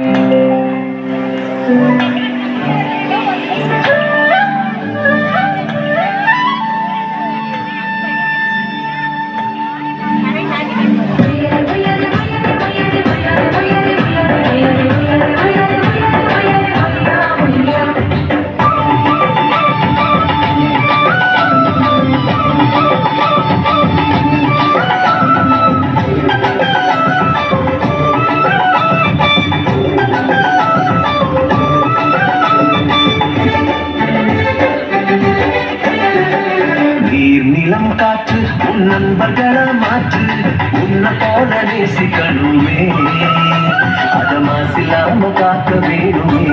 நீர் நண்பர்கள மாற்று உன்னை போல நேசிக்கணுமே. அத மாசில்லாம காக்க வேணுமே.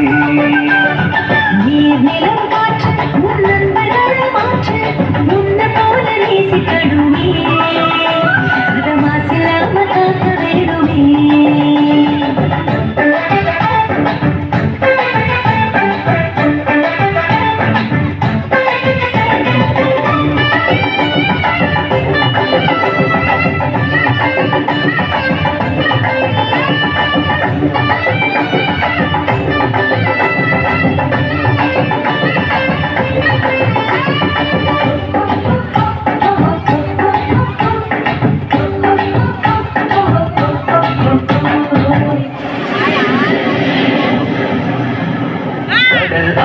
நீர் நிலம் காற்று உன் நண்பர்களை மாற்று உன்னை போல நேசிக்கணுமே.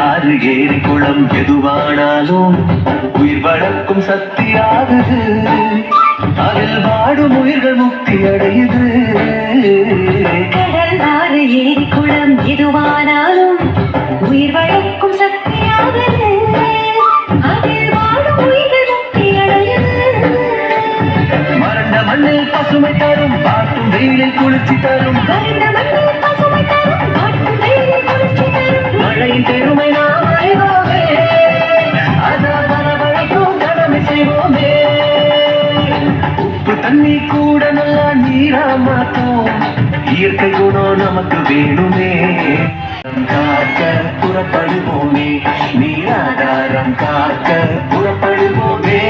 ஆறு ஏரி குளம் எதுவானாலும் உயிர் வளர்க்கும் சக்தியாகுது அதில் வாடும் உயிர்கள் முக்தி அடையுது. கடல் ஆறு ஏரி குளம் எதுவானாலும் உயிர் வளர்க்கும் சக்தியாகுது அதில் வாழும் உயிர்கள் முக்தி அடையுது. மறந்த மண்ணில் பசுமை தரும் பாட்டும் வெயிலில் குளிர்ச்சி தரும். மண்ணில் தண்ணி கூட நல்லா நீரா மாத்தோம். இயற்கை குணம் நமக்கு வேணுமே. காக்க புறப்படுவோமே. நீராதாரம் காக்க புறப்படுவோமே.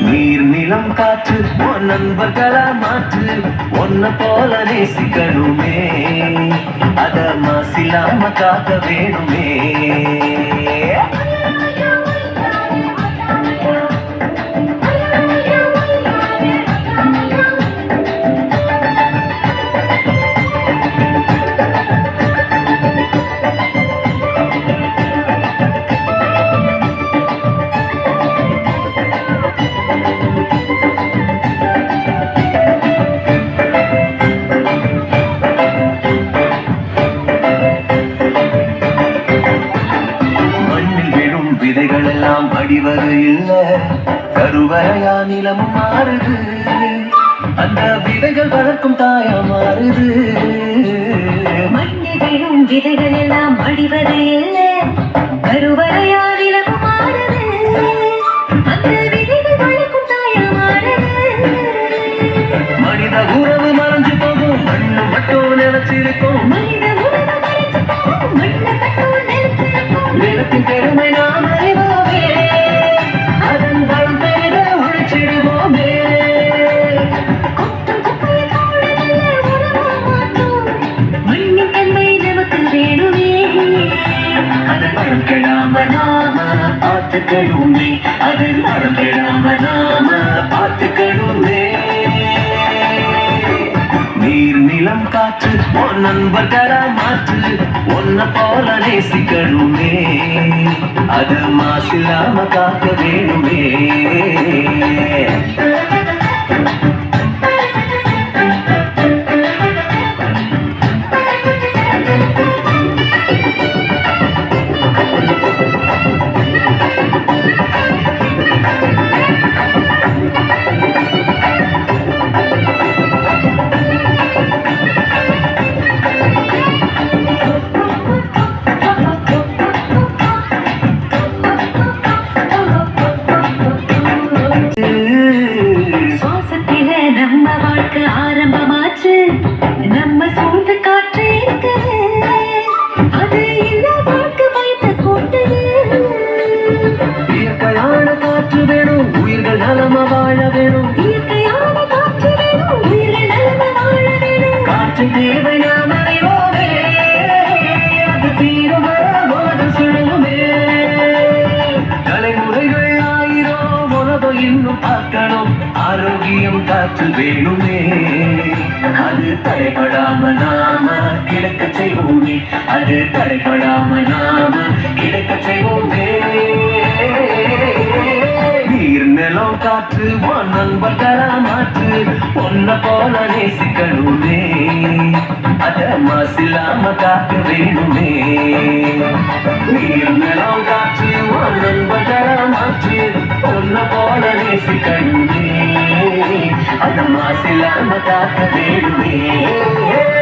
நீர் நிலம் காற்று உன் நண்பர்களா மாற்று ஒன்ன போல நேசிக்கணுமே. அத மாசில்லாம காக்க வேணுமே. விதைகள் எல்லாம் அடிவது இல்ல. கருவறையா நிலம் மாறுது. அந்த விதைகள் வளர்க்கும் தாயா மாறுது. மண்ணிலும் விதைகள் எல்லாம் அடிவது இல்லை. அதன் நாம பார்த்துக்கணுமே. அதன் வளம் கெடாம நாம பார்த்துக்கணுமே. நீர் நிலம் காற்று உன் நண்பர்களா மாற்று ஒன்ன போல நேசிக்கணுமே. அது மாசில்லாம காக்க வேணுமே. பார்க்கணும். ஆரோக்கியம் காத்து வேணுமே. அது தடைபடாம நாம கிடக்க செய்வோமே. அது தடைபடாம நாம கிடக்க செய்வோமே. நீர் நிலம் காற்று வான் நண்பர்களா மாற்று. பொன்ன போல நேசிக்கணுமே. அத மாசில்லாம காக்க வேணுமே. நீர் நிலம் காற்று வான் நண்பர்களா போல போல நேசிக்கணுமே. அத மாசில்லாம காக்க வேணுமே.